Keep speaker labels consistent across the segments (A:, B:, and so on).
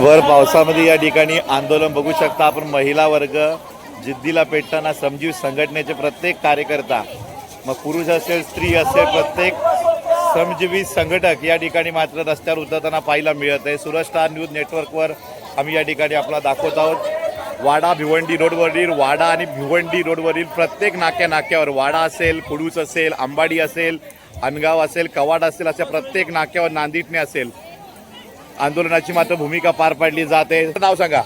A: भर पावसामध्ये या ठिकाणी आंदोलन बघू शकता आपण. महिला वर्ग जिद्दीला पेटताना समजीव संघटनेचे प्रत्येक कार्यकर्ता मग पुरुष असेल स्त्री असेल प्रत्येक समजीवी संघटक या ठिकाणी मात्र रस्त्यावर उतरताना पाहायला मिळत आहे. सुरज स्टार न्यूज नेटवर्कवर आम्ही या ठिकाणी आपला दाखवत आहोत. वाडा भिवंडी रोडवरील वाडा आणि भिवंडी रोडवरील प्रत्येक नाक्या नाक्यावर वाडा असेल कुडूस असेल अंबाडी असेल अनगाव असेल कवाड असेल अशा प्रत्येक नाक्यावर नांदिटणे असेल. आंदोलनाची मात्र भूमिका पार पाडली जाते. नाव सांगा.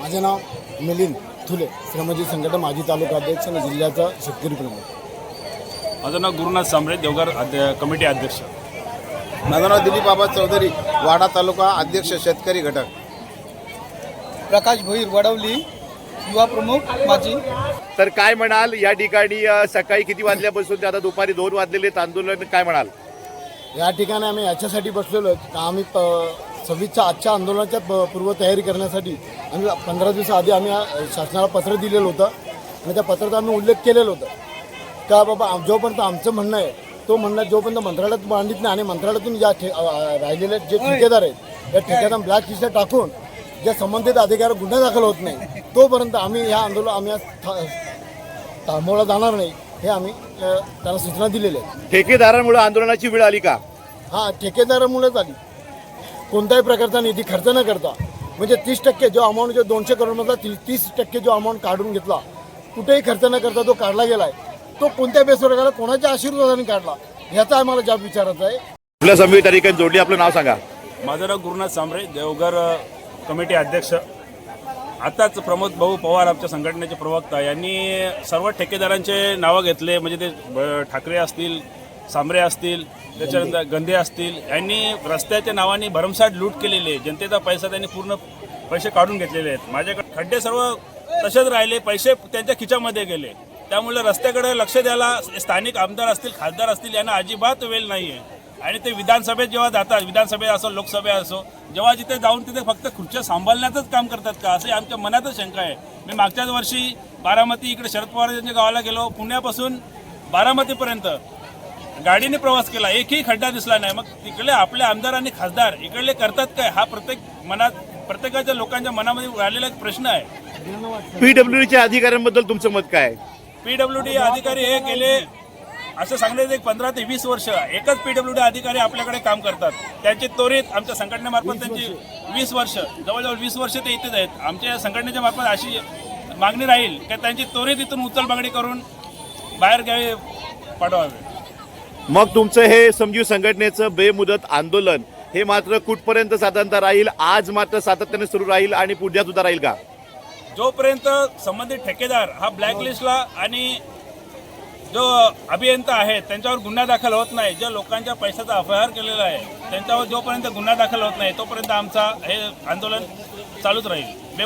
B: माझे नाव मिलिंद थुले श्रमजीव संघटन माजी तालुका अध्यक्ष आणि जिल्ह्याचा शेतकरी प्रमुख.
C: माझं नाव गुरुनाथ सांबरे देवघर अध्य कमिटी अध्यक्ष.
D: माझं नाव दिलीप बाबा चौधरी वाडा तालुका अध्यक्ष शेतकरी घटक.
E: प्रकाश भोईर वडवली युवा प्रमुख माझी
A: तर काय म्हणाल या ठिकाणी सकाळी किती वाजल्यापासून ते आता दुपारी दोन वाजलेले आहेत आंदोलन काय म्हणाल?
B: या ठिकाणी आम्ही याच्यासाठी बसलेलो आहोत का आम्ही प सव्वीसच्या आजच्या आंदोलनाच्या प पूर्वतयारी करण्यासाठी आम्ही पंधरा दिवसाआधी आम्ही शासनाला पत्र दिलेलं होतं आणि त्या पत्रात आम्ही उल्लेख केलेलं होतं. का बाबा जोपर्यंत आमचं म्हणणं आहे तो म्हणणं जोपर्यंत मंत्रालयात मांडित नाही आणि मंत्रालयातून या ठे राहिलेले जे ठेकेदार आहेत या ठेकेदार ब्लॅक लिस्टला टाकून ज्या संबंधित अधिकार गुन्हा दाखल होत नाही तोपर्यंत आम्ही ह्या आंदोलन आम्ही थांबवला जाणार नाही हे आम्ही त्याला त्यांना सूचना दिलेल्या आहेत.
A: ठेकेदारांमुळे आंदोलनाची वेळ आली का?
B: हा ठेकेदारामुळेच आली. कोणत्याही प्रकारचा निधी खर्च न करता. म्हणजे तीस टक्के जो अमाऊंट जो दोनशे करोडमधला ती तीस टक्के जो अमाऊंट काढून घेतला कुठेही खर्च न करता तो काढला गेलाय. तो कोणत्या बेसवर काढला कोणाच्या आशीर्वादाने काढला ह्याचा आम्हाला जाब विचारायचा आहे.
A: आपल्या संविधान तारीख जोडली आपलं नाव सांगा.
C: माझं नाव गुरुनाथ सांबरे देवघर कमिटी अध्यक्ष. आताच प्रमोद भाऊ पवार आमच्या संघटनेचे प्रवक्ता यांनी सर्व ठेकेदारांचे नावं घेतले म्हणजे ते ब- ठाकरे असतील सांबरे असतील त्याच्यानंतर गंधे असतील. यांनी रस्त्याच्या नावाने भरमसाठ लूट केलेली आहे. जनतेचा पैसा त्यांनी पूर्ण पैसे काढून घेतलेले आहेत. माझ्याकडे खड्डे सर्व तसेच राहिले. पैसे त्यांच्या खिच्यामध्ये गेले. त्यामुळे रस्त्याकडे लक्ष द्यायला स्थानिक आमदार असतील खासदार असतील यांना अजिबात वेळ नाही आहे आणि ते विधानसभेत जेव्हा जातात विधानसभेत असो लोकसभेत असो जेव्हा जिथे जाऊन तिथे फक्त खुर्च्या सांभाळण्याचंच काम करतात का? असे आमच्या मनातच शंका आहे. मी मागच्याच वर्षी बारामती इकडे शरद पवार यांच्या गावाला गेलो. पुण्यापासून बारामतीपर्यंत. गाडीने प्रवास केला एकही खड्डा दिसला नाही. मग तिकडले आपले आमदार आणि खासदार इकडले करतात काय? हा प्रत्येक मनात प्रत्येकाच्या लोकांच्या मनामध्ये राहिलेला एक प्रश्न आहे.
A: पीडब्ल्यूडीच्या अधिकाऱ्यांबद्दल तुमचं मत काय? आहे?
C: पीडब्ल्यू डी अधिकारी हे गेले असं सांगण्यात एक पंधरा ते वीस वर्ष एकच पीडब्ल्यू डी अधिकारी आपल्याकडे काम करतात. त्यांची त्वरित आमच्या संघटनेमार्फत त्यांची वीस वर्ष जवळजवळ वीस वर्ष ते इथेच आहेत. आमच्या संघटनेच्या मार्फत अशी मागणी राहील की त्यांची त्वरित इथून उचलबांगडी करून बाहेर घ्यावे पाठवावे.
A: मग तुमचं हे समजीव संघटनेचं बेमुदत आंदोलन हे मात्र कुठपर्यंत साधारणतः राहील? आज मात्र सातत्याने सुरू राहील आणि पुढ्यात सुद्धा राहील का?
C: जोपर्यंत संबंधित ठेकेदार हा ब्लॅकलिस्टला आणि जो अभियंता आहे त्यांच्यावर गुन्हा दाखल होत नाही ज्या लोकांच्या पैशाचा अपहार केलेला आहे त्यांच्यावर जोपर्यंत गुन्हा दाखल होत नाही तोपर्यंत आमचा हे आंदोलन चालूच राहील.